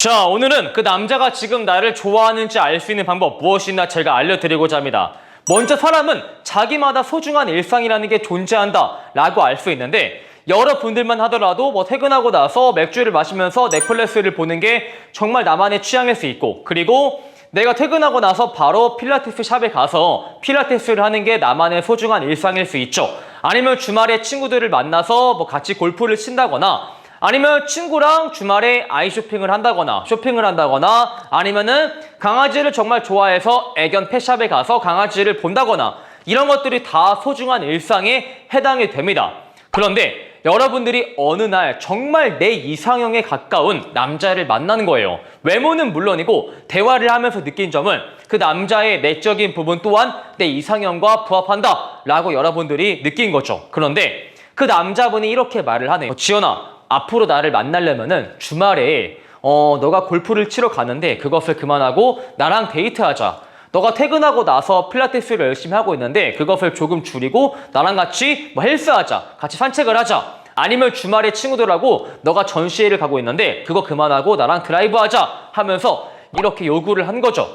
자, 오늘은 그 남자가 지금 나를 좋아하는지 알 수 있는 방법 무엇이나 제가 알려드리고자 합니다. 먼저 사람은 자기마다 소중한 일상이라는 게 존재한다 라고 알 수 있는데 여러분들만 하더라도 뭐 퇴근하고 나서 맥주를 마시면서 넷플릭스를 보는 게 정말 나만의 취향일 수 있고 그리고 내가 퇴근하고 나서 바로 필라테스 샵에 가서 필라테스를 하는 게 나만의 소중한 일상일 수 있죠. 아니면 주말에 친구들을 만나서 뭐 같이 골프를 친다거나 아니면 친구랑 주말에 아이 쇼핑을 한다거나 쇼핑을 한다거나 아니면은 강아지를 정말 좋아해서 애견 펫샵에 가서 강아지를 본다거나 이런 것들이 다 소중한 일상에 해당이 됩니다. 그런데 여러분들이 어느 날 정말 내 이상형에 가까운 남자를 만나는 거예요. 외모는 물론이고 대화를 하면서 느낀 점은 그 남자의 내적인 부분 또한 내 이상형과 부합한다 라고 여러분들이 느낀 거죠. 그런데 그 남자분이 이렇게 말을 하네요. 지연아, 앞으로 나를 만나려면은 주말에 어 너가 골프를 치러 가는데 그것을 그만하고 나랑 데이트하자. 너가 퇴근하고 나서 필라테스를 열심히 하고 있는데 그것을 조금 줄이고 나랑 같이 뭐 헬스하자. 같이 산책을 하자. 아니면 주말에 친구들하고 너가 전시회를 가고 있는데 그거 그만하고 나랑 드라이브 하자 하면서 이렇게 요구를 한 거죠.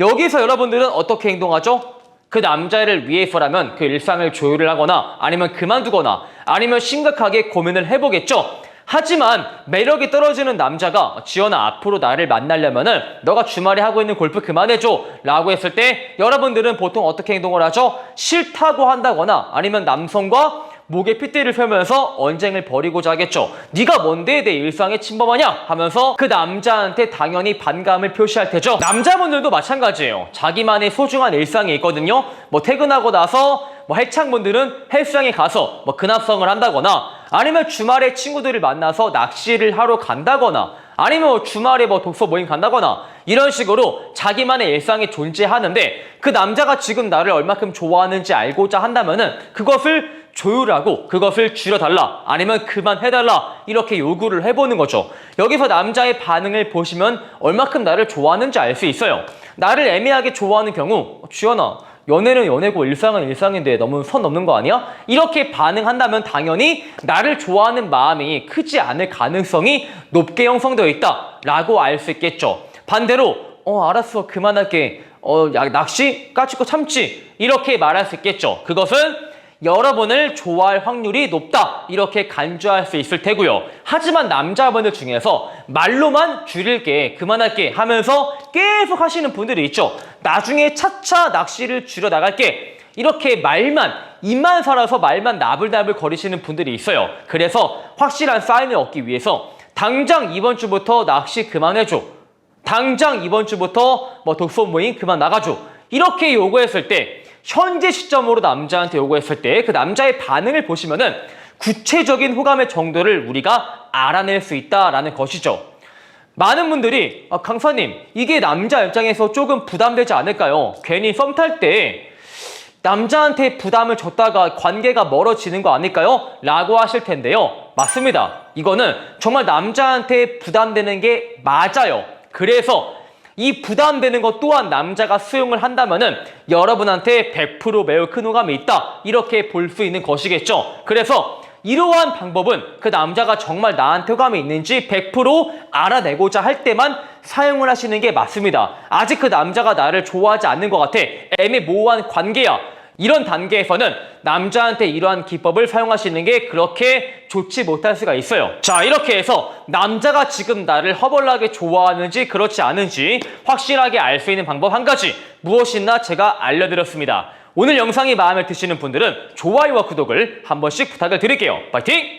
여기서 여러분들은 어떻게 행동하죠? 그 남자를 위해서라면 그 일상을 조율을 하거나 아니면 그만두거나 아니면 심각하게 고민을 해보겠죠. 하지만 매력이 떨어지는 남자가 지연아 앞으로 나를 만나려면은 너가 주말에 하고 있는 골프 그만해줘 라고 했을 때 여러분들은 보통 어떻게 행동을 하죠? 싫다고 한다거나 아니면 남성과 목에 핏대를 펴면서 언쟁을 벌이고자 하겠죠. 네가 뭔데 내 일상에 침범하냐 하면서 그 남자한테 당연히 반감을 표시할 테죠. 남자분들도 마찬가지예요. 자기만의 소중한 일상이 있거든요. 뭐 퇴근하고 나서 뭐 해창분들은 헬스장에 가서 뭐 근합성을 한다거나 아니면 주말에 친구들을 만나서 낚시를 하러 간다거나 아니면 뭐 주말에 뭐 독서 모임 간다거나 이런 식으로 자기만의 일상이 존재하는데 그 남자가 지금 나를 얼마큼 좋아하는지 알고자 한다면은 그것을 조율하고 그것을 줄여달라 아니면 그만해달라 이렇게 요구를 해보는 거죠. 여기서 남자의 반응을 보시면 얼마큼 나를 좋아하는지 알 수 있어요. 나를 애매하게 좋아하는 경우 주연아 연애는 연애고 일상은 일상인데 너무 선 넘는 거 아니야? 이렇게 반응한다면 당연히 나를 좋아하는 마음이 크지 않을 가능성이 높게 형성되어 있다라고 알 수 있겠죠. 반대로 어 알았어 그만할게 어 야, 낚시 까짓거 참지 이렇게 말할 수 있겠죠. 그것은 여러분을 좋아할 확률이 높다 이렇게 간주할 수 있을 테고요. 하지만 남자분들 중에서 말로만 줄일게 그만할게 하면서 계속 하시는 분들이 있죠. 나중에 차차 낚시를 줄여 나갈게 이렇게 말만 입만 살아서 말만 나불나불 거리시는 분들이 있어요. 그래서 확실한 사인을 얻기 위해서 당장 이번 주부터 낚시 그만해줘. 당장 이번 주부터 뭐 독서 모임 그만 나가줘. 이렇게 요구했을 때 현재 시점으로 남자한테 요구했을 때 그 남자의 반응을 보시면은 구체적인 호감의 정도를 우리가 알아낼 수 있다라는 것이죠. 많은 분들이 아, 강사님 이게 남자 입장에서 조금 부담되지 않을까요? 괜히 썸 탈 때 남자한테 부담을 줬다가 관계가 멀어지는 거 아닐까요? 라고 하실 텐데요. 맞습니다. 이거는 정말 남자한테 부담되는 게 맞아요. 그래서 이 부담되는 것 또한 남자가 수용을 한다면은 여러분한테 100% 매우 큰 호감이 있다. 이렇게 볼 수 있는 것이겠죠. 그래서 이러한 방법은 그 남자가 정말 나한테 호감이 있는지 100% 알아내고자 할 때만 사용을 하시는 게 맞습니다. 아직 그 남자가 나를 좋아하지 않는 것 같아. 애매모호한 관계야. 이런 단계에서는 남자한테 이러한 기법을 사용하시는 게 그렇게 좋지 못할 수가 있어요. 자, 이렇게 해서 남자가 지금 나를 허벌나게 좋아하는지 그렇지 않은지 확실하게 알 수 있는 방법 한 가지 무엇이나 제가 알려드렸습니다. 오늘 영상이 마음에 드시는 분들은 좋아요와 구독을 한 번씩 부탁을 드릴게요. 파이팅!